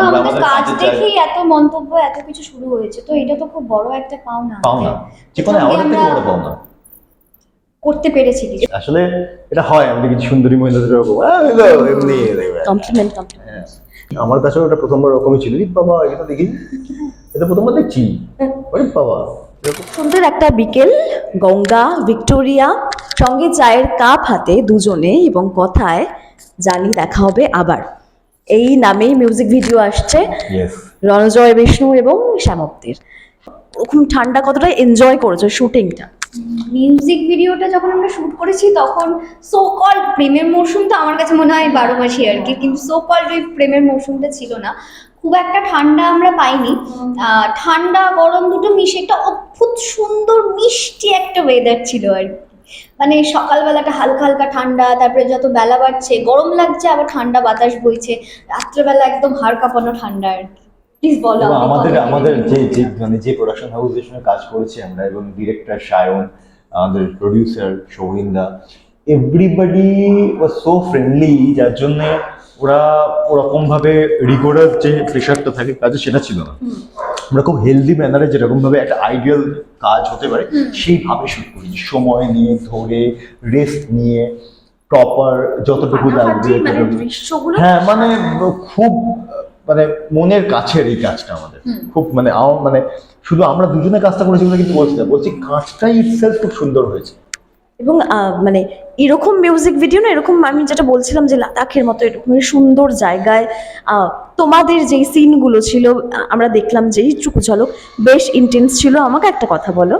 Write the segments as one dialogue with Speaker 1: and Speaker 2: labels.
Speaker 1: আমাদের কাজ দেখেই এত মন্তব্য এত কিছু শুরু হয়েছে। তো এটা তো খুব বড় একটা পাওনা।
Speaker 2: পাও না যে কোনো
Speaker 1: সঙ্গে
Speaker 2: অ্যাওয়ার্ডের থেকে বড় পাও
Speaker 1: করতে পেরেছি কিছু।
Speaker 2: আসলে এটা হয় আমাদের কিছু সুন্দরী মহিলাদের এরকম "আহ, এই তো এমনি
Speaker 3: কমপ্লিমেন্ট কমপ্লিমেন্ট
Speaker 2: হ্যাঁ। আমার কাছেও ওটা প্রথমবার ওরকমই ছিল। বাবা এটা দেখি। এটা প্রথমবার দেখছি। ওরে বাবা এরকম।
Speaker 3: সুন্দর একটা বিকেল গঙ্গা ভিক্টোরিয়া সঙ্গে চায়ের কাপ হাতে দুজনে এবং কথায় জানি দেখা হবে আবার। এই নামেই মিউজিক ভিডিও আসছে রণজয় বিষ্ণু এবং শ্যামপ্তির ওরকম ঠান্ডা কতটা এনজয় করেছ শুটিংটা
Speaker 1: মিউজিক ভিডিওটা যখন আমরা শুট করেছি তখন সো কল প্রেমের মৌসুম তো আমার কাছে মনে হয় বারো মাসই আর কি কিন্তু সো কল ওই প্রেমের মৌসুমটা ছিল না। খুব একটা ঠান্ডা আমরা পাইনি। ঠান্ডা গরম দুটো মিশে একটা অদ্ভুত সুন্দর মিষ্টি একটা ওয়েদার ছিল আর কি। মানে সকালবেলাটা হালকা হালকা ঠান্ডা তারপরে যত বেলা বাড়ছে গরম লাগছে আবার ঠান্ডা বাতাস বইছে। রাত্রেবেলা একদম হাড় কাঁপানো ঠান্ডা আর কি। প্লিজ বলো
Speaker 2: আমাদের আমাদের যে যে মানে যে প্রোডাকশন হাউসের সঙ্গে কাজ করেছি আমরা এবং ডিরেক্টর সায়ন আমাদের প্রডিউসার সৌহিন্দা এভরিবডি ওয়াজ সো ফ্রেন্ডলি যার জন্য ওরা ওরকম ভাবে রিগোরাস যে প্রেশারটা থাকে কাজে সেটা ছিল না। আমরা খুব হেলদি ম্যানারে যেরকম ভাবে একটা আইডিয়াল কাজ হতে পারে সেইভাবে শুরু করি। সময় নিয়ে ধরে রেস্ট নিয়ে প্রপার যতটুকু লাগবে
Speaker 3: মানে
Speaker 2: হ্যাঁ মানে খুব মানে মনের কাছের এই কাজটা আমাদের। খুব মানে মানে শুধু আমরা দুজনে কাজটা করেছি কিন্তু বলছি না বলছি কাজটাই ইটসেলফ খুব সুন্দর হয়েছে।
Speaker 3: এবং আহ, মানে এরকম মিউজিক ভিডিও না এরকম আমি যেটা বলছিলাম যে লাদাখের মতো এরকম সুন্দর জায়গায় আহ, তোমাদের যেই সিনগুলো ছিল আমরা দেখলাম যেই চুকু ঝলক বেশ ইন্টেন্স ছিল। আমাকে একটা কথা বলো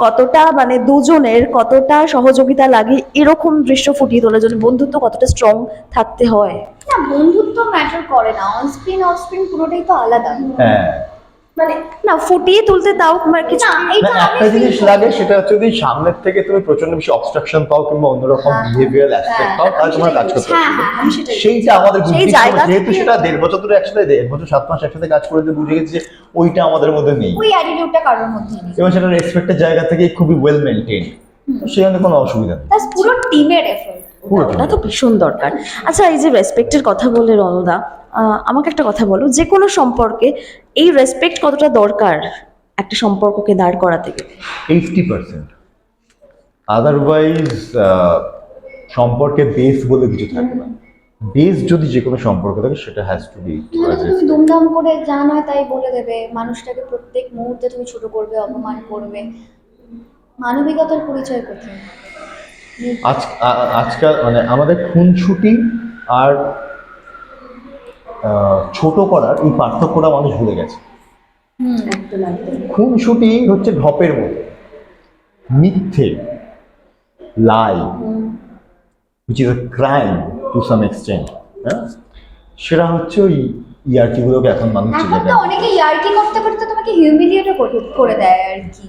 Speaker 3: কতটা মানে দুজনের কতটা সহযোগিতা লাগে এরকম দৃশ্য ফুটিয়ে তোলার জন্য? বন্ধুত্ব কতটা স্ট্রং থাকতে হয়?
Speaker 1: না বন্ধুত্ব ম্যাটার করে না। অন স্ক্রিন অফ স্ক্রিন পুরোটাই তো আলাদা।
Speaker 2: হ্যাঁ।
Speaker 3: মানে না ফুটিয়ে তুলতে মানে কিছু।
Speaker 2: একটা জিনিস লাগে সেটা হচ্ছে যদি সামনের থেকে তুমি প্রচণ্ড বেশি অবস্ট্রাকশন পাও কিংবা অন্যরকম
Speaker 1: হ্যাঁ,
Speaker 2: বিহেভিয়ার অ্যাসপেক্ট
Speaker 1: হ্যাঁ,
Speaker 2: পাও তাহলে তোমার কাজ করতে
Speaker 1: হ্যাঁ,
Speaker 2: হবে
Speaker 1: হ্যাঁ,
Speaker 2: সেইটা আমাদের যেহেতু সেটা দেড় বছর ধরে একসাথে দেড় বছর সাত মাস একসাথে কাজ করে যে বুঝে গেছি যে ওইটা আমাদের মধ্যে নেই।
Speaker 1: ওই অ্যাটিটিউডটা কারোর মধ্যে নেই।
Speaker 2: এবং সেটা রেসপেক্টের জায়গা থেকে খুবই ওয়েল মেনটেন সেখানে কোনো অসুবিধা নেই।
Speaker 1: পুরো টিমের এফোর্ট
Speaker 3: ওটা তো ভীষণ দরকার। আচ্ছা এই যে রেসপেক্টের কথা বলে রণদা আহ, আমাকে একটা কথা বলো। যে কোনো সম্পর্কে এই রেসপেক্ট কতটা দরকার একটা সম্পর্ককে দাঁড় করাতে গেলে
Speaker 2: এইটটি পার্সেন্ট আদারওয়াইজ সম্পর্কে বেস বলে কিছু থাকে না। বেস যদি যে কোনো সম্পর্ক থাকে সেটা হ্যাজ টু বি
Speaker 1: তুমি দুমদাম করে যা নয় তাই বলে দেবে। মানুষটাকে প্রত্যেক মুহূর্তে তুমি ছোট করবে অপমান করবে। মানবিকতার পরিচয় কোথায়?
Speaker 2: আজ আজকাল মানে আমাদের খুনছুটি আর ছোট করার এই পার্থক্যটা মানুষ ভুলে গেছে। খুনছুটি হচ্ছে ঢপের মতো। মিথ্যে লাই which is a crime to some extent হ্যাঁ? সেটা হচ্ছে ওই ইয়ার্কিগুলোকে এখন মানুষ
Speaker 1: এখন
Speaker 2: চেনে
Speaker 1: অনেকে ইয়ার্কি করতে করতে তোমাকে হিউমিলিয়েটও করে দেয় আর কি।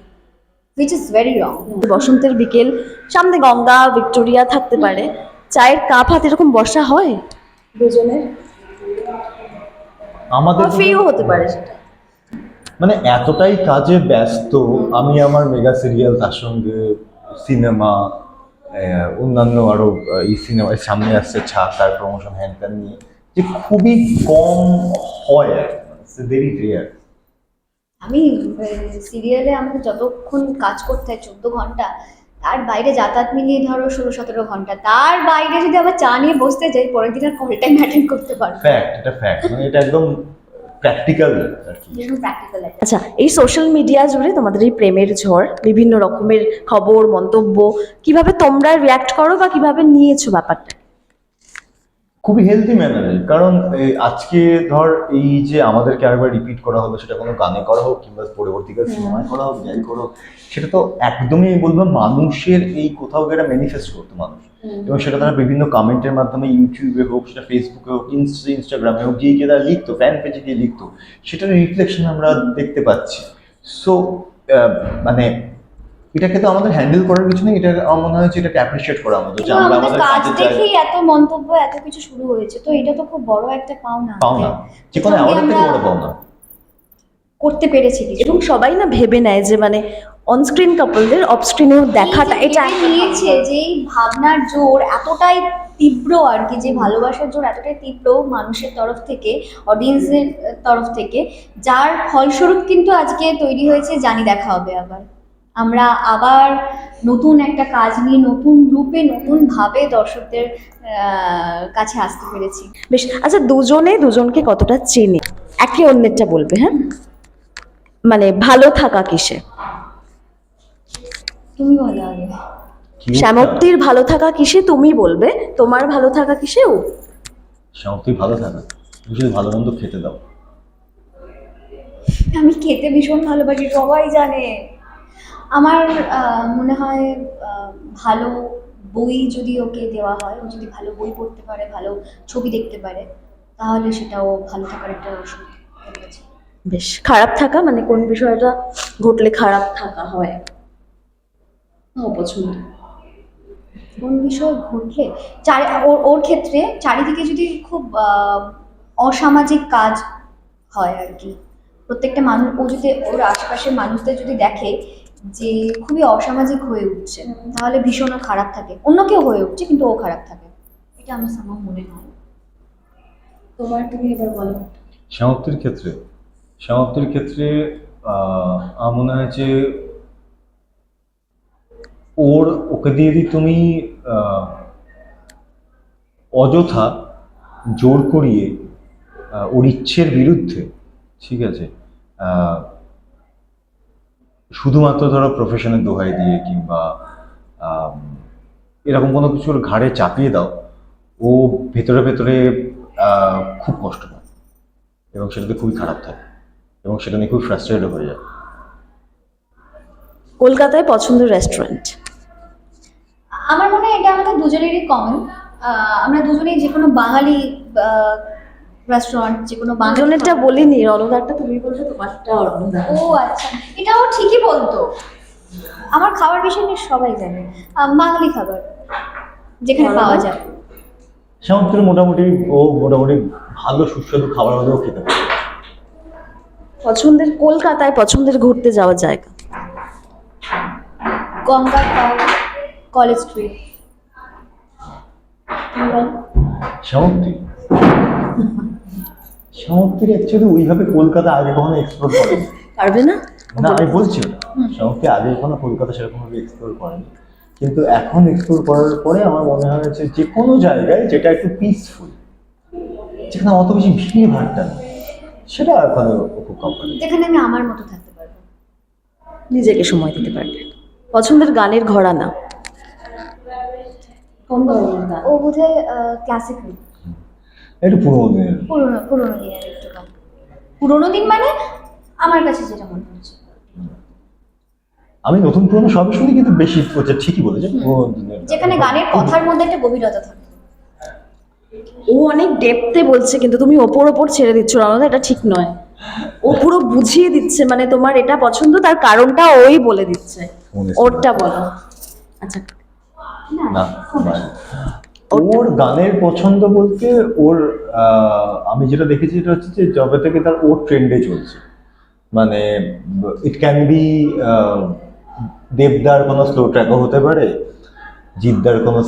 Speaker 1: উইচ ইজ ভেরি রং
Speaker 3: বসন্তের বিকেল সামনে গঙ্গা ভিক্টোরিয়া থাকতে পারে। চায়ের কাপ হাতে এরকম বসা হয়? দুজনের?
Speaker 2: আমাদের
Speaker 3: কফিও হতে পারে সেটা।
Speaker 2: মানে এতটাই কাজে ব্যস্ত আমি আমার মেগা সিরিয়াল তার সঙ্গে সিনেমা অন্যান্য আরও আহ, এই সিনেমা সামনে আসছে ছাপ তার প্রমোশন হ্যান নিয়ে। যে খুবই কম হয় আর ভেরি রেয়ার
Speaker 1: আমি সিরিয়ালে আমাকে যতক্ষণ কাজ করতে হয় চোদ্দ ঘণ্টা তার বাইরে যাতায়াত মিলিয়ে ধরো ষোলো সতেরো ঘণ্টা তার বাইরে যদি আবার চা নিয়ে বসতে যাই পরের দিন আর কল টাইম অ্যাটেন্ড করতে পারব
Speaker 2: ফ্যাক্ট এটা ফ্যাক্ট মানে এটা একদম প্র্যাকটিক্যাল
Speaker 1: প্র্যাকটিক্যাল
Speaker 3: আচ্ছা এই সোশ্যাল মিডিয়া জুড়ে তোমাদের এই প্রেমের ঝড় বিভিন্ন রকমের খবর মন্তব্য কীভাবে তোমরা রিয়াক্ট করো বা কীভাবে নিয়েছো ব্যাপারটা
Speaker 2: খুবই হেলদি ম্যানারে কারণ এই আজকে ধর এই যে আমাদেরকে আরেকবার রিপিট করা হলো সেটা কোনো গানে করা হোক কিংবা পরবর্তীকাল সিনেমায় করা হোক যাই করো হোক, সেটা তো একদমই বলব মানুষের এই কোথাও গিয়ে ম্যানিফেস্ট করতো মানুষ। এবং সেটা তারা বিভিন্ন কমেন্টের মাধ্যমে ইউটিউবে হোক সেটা ফেসবুকে হোক ইনস্টা ইনস্টাগ্রামে হোক গিয়ে গিয়ে তারা লিখতো ফ্যান পেজে গিয়ে লিখতো। সেটার রিফ্লেকশন আমরা দেখতে পাচ্ছি। সো মানে এটাকে তো আমাদের হ্যান্ডেল করার কিছু নেই এটা আমার মনে হয়েছে এটাকে অ্যাপ্রিসিয়েট করা আমাদের যে আমরা
Speaker 1: আমাদের
Speaker 2: আমাদের
Speaker 1: কাজ দেখেই এত মন্তব্য এত কিছু শুরু হয়েছে তো এটা তো খুব বড় একটা পাওনা
Speaker 2: পাও না যে কোনো অ্যাওয়ার্ডের থেকে বড় পাও না
Speaker 1: করতে পেরেছি কিছু।
Speaker 3: এবং সবাই না ভেবে নেয় যে মানে অনস্ক্রিন কাপলদের অফ স্ক্রিনেও দেখাটা এটা
Speaker 1: নিয়েছে যে এই ভাবনার জোর এতটাই তীব্র আর কি যে ভালোবাসার জোর এতটাই তীব্র মানুষের তরফ থেকে অডিয়েন্সের তরফ থেকে যার ফলস্বরূপ কিন্তু আজকে তৈরি হয়েছে জানি দেখা হবে আবার। আমরা আবার নতুন একটা কাজ নিয়ে নতুন রূপে নতুন ভাবে দর্শকদের কাছে আসতে পেরেছি।
Speaker 3: বেশ আচ্ছা দুজনে দুজনকে কতটা চেনে? একে অন্যেরটা বলবে হ্যাঁ? মানে ভালো থাকা কিসে?
Speaker 1: তুমি বলো আগে।
Speaker 3: শ্যামক্তির ভালো থাকা কিসে তুমি বলবে তোমার ভালো থাকা কিসে ও?
Speaker 2: শ্যামক্তি ভালো থাকে। তুমি ভালো মন্দ খেতে দাও।
Speaker 1: আমি খেতে ভীষণ ভালোবাসি সবাই জানে। আমার আহ, মনে হয় আহ, ভালো বই যদি ওকে দেওয়া হয় ও যদি ভালো বই পড়তে পারে ভালো ছবি দেখতে পারে তাহলে সেটাও ভালো থাকার একটা ওষুধ
Speaker 3: বেশ খারাপ থাকা? মানে কোন বিষয়টা ঘটলে খারাপ থাকা হয়? অপছন্দ
Speaker 1: কোন বিষয় ঘটলে? চারি ওর ওর ক্ষেত্রে চারিদিকে যদি খুব আহ, অসামাজিক কাজ হয় আর কি প্রত্যেকটা মানুষ ও যদি ওর আশেপাশের মানুষদের যদি দেখে যে খুবই অসামাজিক হয়ে উঠছে। তাহলে ভীষণ খারাপ থাকে। অন্য কেউ হয়ে উঠছে কিন্তু ও খারাপ থাকে। এটা আমার আমার মনে হয়। তোমার তুমি এবার বলো।
Speaker 2: শ্যামক্তির ক্ষেত্রে শ্যামক্তির ক্ষেত্রে আহ, আমার মনে হয় যে ওর ওকে দিয়ে দিয়ে তুমি আহ, অযথা জোর করিয়ে আহ, ওর ইচ্ছের বিরুদ্ধে ঠিক আছে আহ, শুধুমাত্র ধরো প্রফেশনের দোহাই দিয়ে কিংবা এরকম কোনো কিছুর ঘাড়ে চাপিয়ে দাও ও ভেতরে ভেতরে খুব কষ্ট পায় এবং সেটাতে খুবই খারাপ থাকে এবং সেটা নিয়ে খুব ফ্রাস্ট্রেটেড হয়ে যায়।
Speaker 3: কলকাতায় পছন্দের রেস্টুরেন্ট
Speaker 1: আমার মনে হয় এটা আমাদের দুজনেরই কমন আমরা দুজনেই যে কোনো বাঙালি রেস্টুরেন্ট যে কোনো
Speaker 3: দুজনেরটা বলিনি রণদারটা তুমি বলবে তোমারটা অরণদা
Speaker 1: ও আচ্ছা এটাও ঠিকই বলতো। আমার খাবার বিষয় নিয়ে সবাই জানে। বাঙালি খাবার যেখানে পাওয়া যায়।
Speaker 2: শ্যামপুরে মোটামুটি ও মোটামুটি ভালো সুস্বাদু খাবার হলেও খেতে পারে।
Speaker 3: পছন্দের কলকাতায় পছন্দের ঘুরতে যাওয়ার জায়গা।
Speaker 1: গঙ্গা পার্ক কলেজ স্ট্রিট
Speaker 2: শ্যামক্তি শ্যামক্তির অ্যাকচুয়ালি ওইভাবে কলকাতা আগে কখনো এক্সপ্লোর করেনি।
Speaker 3: পারবে না?
Speaker 2: না আমি বলছি ওটা আগে কখনো কলকাতা সেরকমভাবে এক্সপ্লোর করেনি। কিন্তু এখন এক্সপ্লোর করার পরে আমার মনে হয়েছে যে কোনো জায়গায় যেটা একটু পিসফুল যেখানে অত বেশি ভিড় ভাড়টা নেই সেটা এখন ও খুব কমফর্টেবল
Speaker 1: যেখানে আমি আমার মতো থাকতে পারব।
Speaker 3: নিজেকে সময় দিতে পারবে। পছন্দের গানের ঘরানা। কোন ধরনের গান?
Speaker 1: ও বোধহয় ক্লাসিক্যাল
Speaker 2: একটু পুরোনো দিনের।
Speaker 1: পুরোনো পুরোনো দিনের একটু পুরোনো দিন মানে আমার কাছে যেটা মনে হচ্ছে।
Speaker 2: আমি নতুন পুরোনো সবই শুনি কিন্তু বেশি হচ্ছে ঠিকই বলেছে পুরোনো দিনের
Speaker 1: যেখানে গানের কথার মধ্যে একটা গভীরতা থাকে।
Speaker 3: ও অনেক ডেপতে বলছে কিন্তু তুমি ওপর ওপর ছেড়ে দিচ্ছ। রণদা এটা ঠিক নয়। ও পুরো বুঝিয়ে দিচ্ছে মানে তোমার এটা পছন্দ তার কারণটা ওই বলে দিচ্ছে। ওরটা বলো। আচ্ছা।
Speaker 2: না ওর গানের পছন্দ বলতে ওর আমি যেটা দেখেছি সেটা হচ্ছে যে যবে থেকে তার ওর ট্রেন্ডে চলছে। মানে ইট ক্যান বি দেবদার কোনো স্লো ট্র্যাকও হতে পারে জিদ্দার কোনো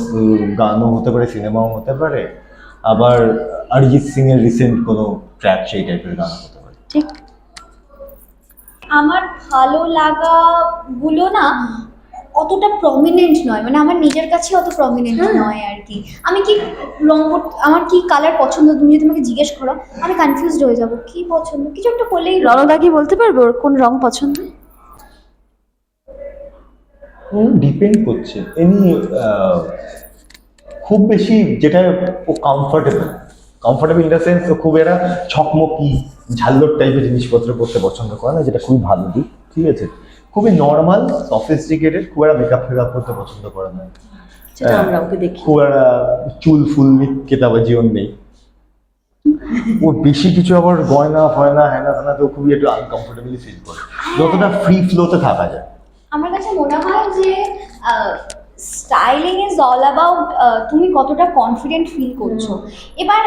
Speaker 2: গানও হতে পারে সিনেমাও হতে পারে আবার অরিজিৎ সিং এর রিসেন্ট কোনো ট্র্যাক সেই টাইপের গান হতে পারে।
Speaker 3: ঠিক।
Speaker 1: আমার ভালো লাগা গুলো না অতটা প্রমিনেন্ট নয়। মানে আমার নিজের কাছে অত প্রমিনেন্ট
Speaker 3: হ্যাঁ।
Speaker 1: নয় আর কি। আমি কি রং আমার কি কালার পছন্দ? তুমি যদি আমাকে জিজ্ঞেস করো আমি কনফিউজড হয়ে যাব। কি পছন্দ? কিছু একটা করলেই
Speaker 3: রণদা কি বলতে পারবে? ওর কোন রং পছন্দ?
Speaker 2: ডিপেন্ড করছে। এনি খুব বেশি যেটা ও comfortable comfortable in the sense ও খুব এরা ছকমকি ঝাল্লোর টাইপের জিনিসপত্র করতে পছন্দ করে না যেটা খুবই ভালো দিক। ঠিক আছে? খুবই নর্মাল সফিস্টিকেটেড খুব একটা মেকআপ ফেকআপ করতে পছন্দ করে না। হ্যাঁ।
Speaker 3: আমরা ওকে দেখি।
Speaker 2: খুব একটা চুল ফুল কেতাবা জীবন নেই। ও বেশি কিছু আবার গয়না ফয়না হ্যানা ফ্যানা তো খুবই একটু আনকমফোর্টেবলি ফিল করে। যতটা ফ্রি ফ্লোতে থাকা যায়।
Speaker 1: আমার কাছে মনে হয় যে স্টাইলিং ইজ অল অ্যাবাউট তুমি কতটা কনফিডেন্ট ফিল করছ। এবার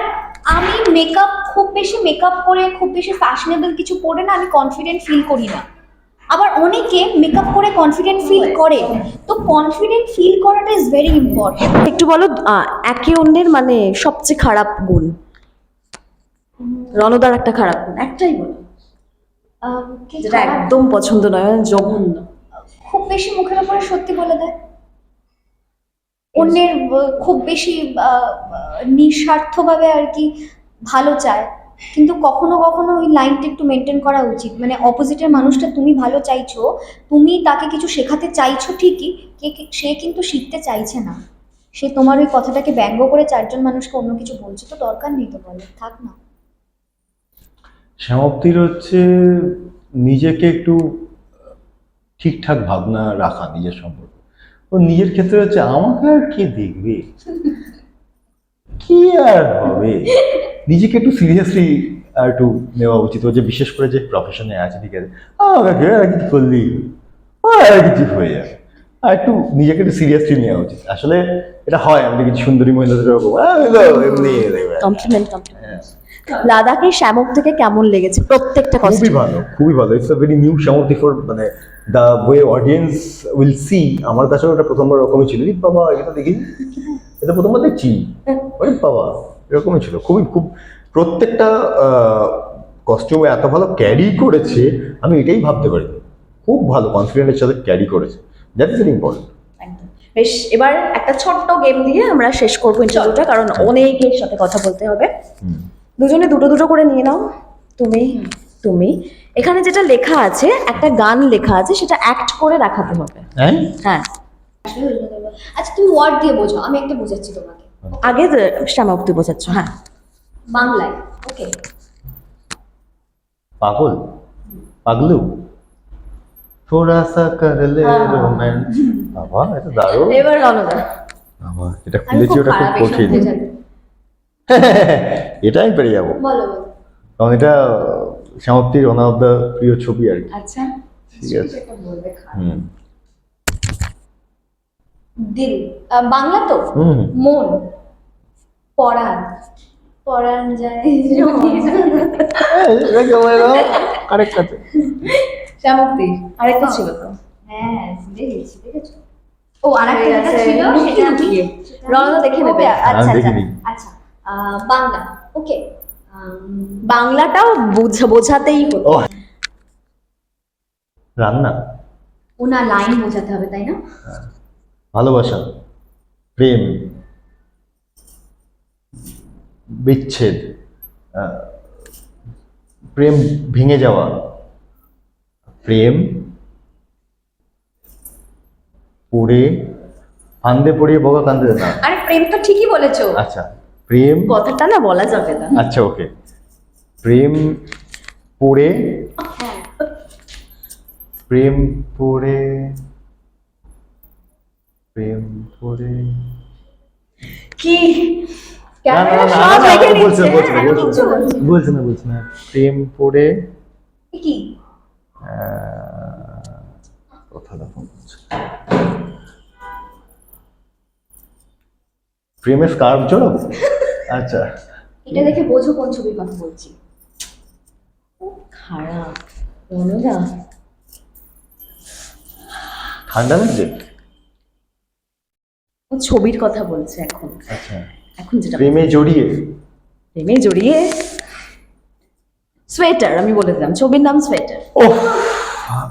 Speaker 1: আমি মেকআপ খুব বেশি মেকআপ করে খুব বেশি ফ্যাশনেবল কিছু পরে না আমি কনফিডেন্ট ফিল করি না। আবার অনেকে মেকআপ করে কনফিডেন্ট ফিল করে। তো কনফিডেন্ট ফিল করাটা ইজ ভেরি ইম্পর্টেন্ট
Speaker 3: একটু বলো একে অন্যের মানে সবচেয়ে খারাপ গুণ? রণদার একটা খারাপ গুণ। একটাই বলো। যেটা একদম পছন্দ নয় মানে জঘন্য।
Speaker 1: খুব বেশি মুখের উপরে সত্যি বলে দেয়? অন্যের খুব বেশি নিঃস্বার্থভাবে আর কি ভালো চায়? কিন্তু কখনো কখনো ওই লাইনটা একটু মেনটেন করা উচিত। মানে অপোজিটের মানুষটা তুমি ভালো চাইছো তুমি তাকে কিছু শেখাতে চাইছো ঠিকই সে কিন্তু শিখতে চাইছে না। সে তোমার ওই কথাটাকে ব্যঙ্গ করে চারজন মানুষকে অন্য কিছু বলছে তো দরকার নেই তো বলে থাক না।
Speaker 2: সমাপ্তির হচ্ছে নিজেকে একটু ঠিকঠাক ভাবনা রাখা নিজের সম্পর্কে। ও নিজের ক্ষেত্রে হচ্ছে আমাকে আর কে দেখবে? কি আর হবে? নিজেকে একটু সিরিয়াসলি আর একটু নেওয়া উচিত। যে বিশেষ করে যে প্রফেশনে আছে ঠিক আছে। কিছু করলি। কিছু হয়ে যাবে। আর একটু নিজেকে একটু সিরিয়াসলি নেওয়া উচিত। আসলে এটা হয় আমাদের কিছু সুন্দরী মহিলাদের এরকম। "আহ, এই তো এমনি
Speaker 3: কমপ্লিমেন্ট কমপ্লিমেন্ট
Speaker 2: হ্যাঁ।
Speaker 3: লাদাখে শ্যামক থেকে কেমন লেগেছে? প্রত্যেকটা
Speaker 2: খুবই ভালো খুবই ভালো। ইটস আ ভেরি নিউ শ্যামক ফর মানে the way audience will see আমার কাছেও ওটা প্রথমবার ওরকমই ছিল। বাবা এটা দেখি। এটা প্রথমবার দেখছি। ওরে বাবা। এরকমই ছিল। খুবই খুব প্রত্যেকটা কস্টিউমে এত ভালো ক্যারি করেছে আমি এটাই ভাবতে পারিনি। খুব ভালো কনফিডেন্টের সাথে ক্যারি করেছে। দ্যাট ইজ ভেরি ইম্পর্টেন্ট
Speaker 3: একদম। বেশ এবার একটা ছোট্ট গেম দিয়ে আমরা শেষ করব ইন্টারভিউটা কারণ অনেকের সাথে কথা বলতে হবে। দুজনে দুটো দুটো করে নিয়ে নাও। তুমি তুমি। এখানে যেটা লেখা আছে একটা গান লেখা আছে সেটা অ্যাক্ট করে দেখাতে হবে।
Speaker 2: হ্যাঁ
Speaker 3: হ্যাঁ।
Speaker 1: আচ্ছা তুমি ওয়ার্ড দিয়ে বোঝো আমি একটা বোঝাচ্ছি তোমাকে।
Speaker 3: আগে শ্যামক তুই বোঝাচ্ছ হ্যাঁ।
Speaker 1: বাংলায় ওকে
Speaker 2: পাগল? পাগলু? থোড়া সা কর লে রোম্যান্স বাবা এটা দারুণ।
Speaker 3: এবার রণদা
Speaker 2: বাবা এটা খুলেছি ওটা খুব কঠিন। এটা আমি পেরে যাব। কারণ এটা সমাপ্তির ওয়ান অফ দ্য প্রিয় ছবি আর কি।
Speaker 1: আচ্ছা।
Speaker 2: ঠিক আছে। হুম।
Speaker 1: দিল। আহ, বাংলা তো? মন। পরাণ। পরাণ যায়।
Speaker 2: আরেকটা
Speaker 3: শ্যামক্তি আরেকটা ছিল তো?
Speaker 1: হ্যাঁ দেখেছ ও আরেকটা
Speaker 3: হয়ে
Speaker 1: ছিল সেটা
Speaker 3: লুকিয়ে। রণদা দেখে নেবে।
Speaker 1: আচ্ছা আচ্ছা আচ্ছা। আহ, বাংলা ওকে।
Speaker 3: বাংলাটাও বোঝা- বোঝাতেই হতো।
Speaker 2: রান্না?
Speaker 1: ওনা লাইন বোঝাতে হবে তাই না?
Speaker 2: ভালোবাসা প্রেম বিচ্ছেদ প্রেম ভেঙে যাওয়া প্রেম পড়ে ফান্দে পড়িয়ে বগা কান্দে না।
Speaker 1: আরে প্রেম তো ঠিকই বলেছ।
Speaker 2: আচ্ছা প্রেম
Speaker 3: কথাটা না বলা যাবে না।
Speaker 2: আচ্ছা ওকে। প্রেম পড়ে
Speaker 1: হ্যাঁ।
Speaker 2: প্রেম পড়ে প্রেম পড়ে
Speaker 3: কি? ক্যামেরা সব নিচ্ছে।
Speaker 2: বলছে না, বলছে না। প্রেম
Speaker 1: কি?
Speaker 2: প্রেমের স্কার্ফ জড়াবো? আচ্ছা।
Speaker 1: এটা দেখে বোঝো কোন ছবির কথা বলছি।
Speaker 3: খারাপ।
Speaker 2: ঠান্ডা লাগছে?
Speaker 3: ও ছবির কথা বলছে এখন।
Speaker 2: আচ্ছা।
Speaker 3: এখন যেটা
Speaker 2: প্রেমে জড়িয়ে।
Speaker 3: প্রেমে জড়িয়ে। সোয়েটার আমি বলে দিলাম ছবির নাম সোয়েটার।
Speaker 2: ও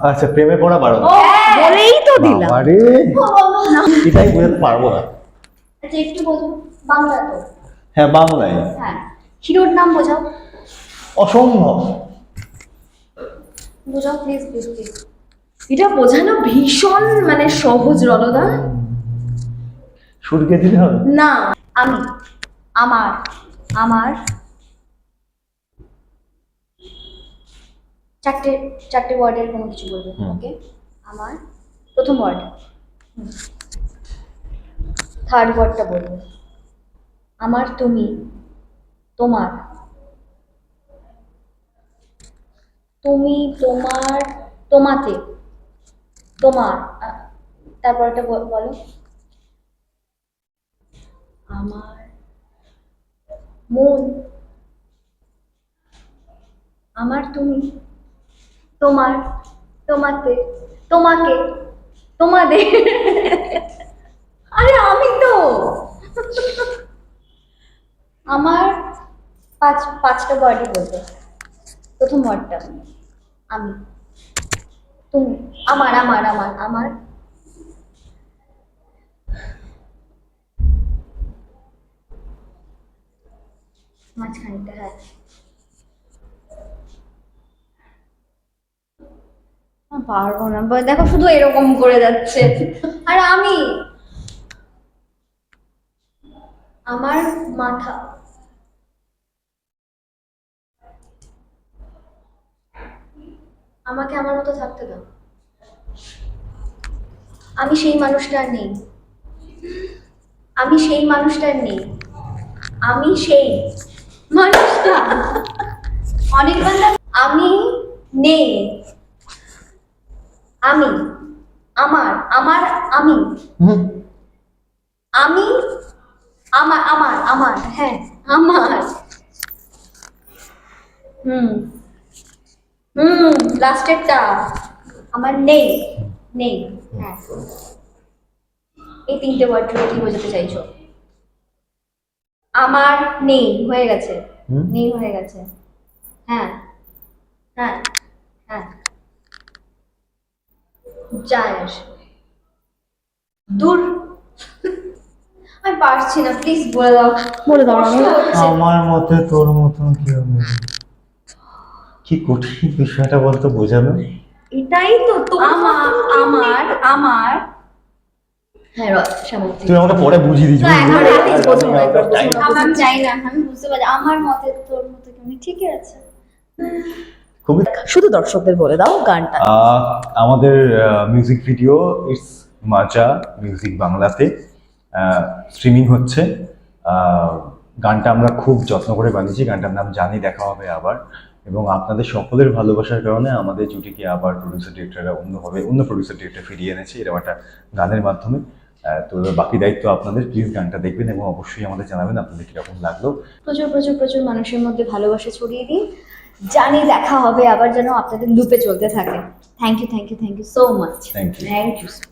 Speaker 2: আচ্ছা প্রেমে পড়া পারো
Speaker 3: বলেই তো দিলাম।
Speaker 2: বাবারে। এটাই বুঝতে পারব না।
Speaker 1: আচ্ছা একটু বোঝো বাংলা তো।
Speaker 2: হ্যাঁ বাংলায়।
Speaker 1: হ্যাঁ হিরোর নাম বোঝাও।
Speaker 2: অসম্ভব।
Speaker 1: বোঝাও প্লিজ প্লিজ প্লিজ
Speaker 3: এটা বোঝানো ভীষণ মানে সহজ রণদা।
Speaker 2: সুরকে দিলে হবে?
Speaker 3: না
Speaker 1: আমি আমার আমার চারটে চারটে ওয়ার্ডের কোনো কিছু বলবে ওকে? আমার প্রথম ওয়ার্ড। থার্ড ওয়ার্ডটা বলব। আমার তুমি তোমার। তুমি তোমার তোমাতে তোমার। তারপরটা বলো। আমার মন, আমার তুমি, তোমার, তোমাতে, তোমাকে, তোমাদের। আরে আমি তো। আমার পাঁচ, পাঁচটা ওয়ার্ডই বলবে প্রথম ওয়ার্ডটা আমি। তুমি। আমার আমার আমার আমার। মাঝখানটা হ্যাঁ। পারব না। দেখো, শুধু এরকম করে যাচ্ছে। আর আমি আমার মাথা আমাকে আমার মতো থাকতে দাও। আমি সেই মানুষটা আর নেই। আমি সেই মানুষটার নেই। আমি সেই মানুষটা। অনির্বাণ আমি নেই। আমি আমার আমার আমি। আমি আমার আমার আমার হ্যাঁ আমার। হুম হুম লাস্টেরটা। আমার নেই নেই হ্যাঁ। এই তিনটে ওয়ার্ড কি বোঝাতে চাইছো? আমার নেই হয়ে গেছে। নেই হয়ে গেছে। হ্যাঁ হ্যাঁ হ্যাঁ। যায় দূর। আমি পারছি না প্লিজ বলে দাও।
Speaker 3: বলে দাও।
Speaker 2: আমার মতে তোর মতন কি হবে কি কঠিন বিষয়টা বলতো বোঝানো
Speaker 3: এটাই তো
Speaker 1: আমার আমার আমার হ্যাঁ।
Speaker 2: তুই আমাকে পরে বুঝিয়ে দিস
Speaker 1: না, এখন
Speaker 2: বুঝলি?
Speaker 1: রাখিস, বোঝো না,
Speaker 2: আমি-
Speaker 1: চাই না আমি বুঝতে পারছি আমার মতে তোর মতে কেমনি ঠিকই আছে।
Speaker 2: খুবই
Speaker 3: শুধু দর্শকদের বলে দাও গানটা।
Speaker 2: আমাদের মিউজিক ভিডিও ইটস মাজা মিউজিক বাংলাতে স্ট্রিমিং হচ্ছে। আহ, গানটা আমরা খুব যত্ন করে বানিয়েছি গানটার নাম জানি দেখা হবে আবার। এবং আপনাদের সকলের ভালোবাসার কারণে আমাদের জুটিকে আবার প্রডিউসার ডিরেক্টররা অন্যভাবে অন্য প্রডিউসার ডিরেক্টর ফিরিয়ে এনেছে এরকম একটা গানের মাধ্যমে। তো বাকি দায়িত্ব আপনাদের। প্লিজ গানটা দেখবেন এবং অবশ্যই আমাদের জানাবেন আপনাদের কীরকম লাগল।
Speaker 1: প্রচুর প্রচুর প্রচুর মানুষের মধ্যে ভালোবাসা ছড়িয়ে দিন। জানি দেখা হবে আবার যেন আপনাদের লুপে চলতে থাকে। Thank you thank you thank you so much
Speaker 2: thank you
Speaker 1: thank you